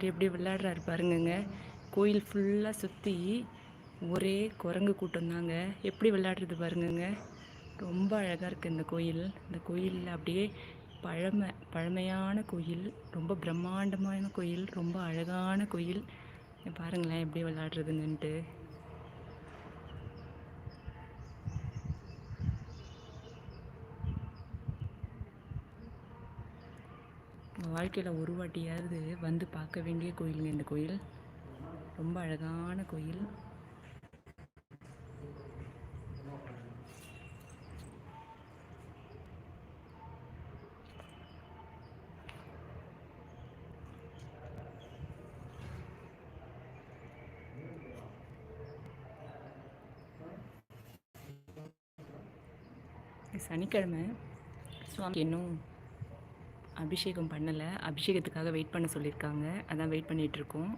எப்படி விளையாடுறாரு பாருங்கங்க. கோயில் ஃபுல்லாக சுற்றி ஒரே குரங்கு கூட்டம் தாங்க. எப்படி விளையாடுறது பாருங்கங்க. ரொம்ப அழகாக இருக்குது இந்த கோயில். இந்த கோயிலில் அப்படியே பழமை பழமையான கோயில். ரொம்ப பிரம்மாண்டமான கோயில். ரொம்ப அழகான கோயில். பாருங்களேன் எப்படி விளையாடுறதுன்னுட்டு. நம்ம வாழ்க்கையில் ஒரு வாட்டியாவது வந்து பார்க்க வேண்டிய கோயிலுங்க இந்த கோயில். ரொம்ப அழகான கோயில். சனிக்கிழமை. சுவாமி இன்னும் அபிஷேகம் பண்ணலை. அபிஷேகத்துக்காக வெயிட் பண்ண சொல்லியிருக்காங்க அதான் வெயிட் பண்ணிகிட்ருக்கோம்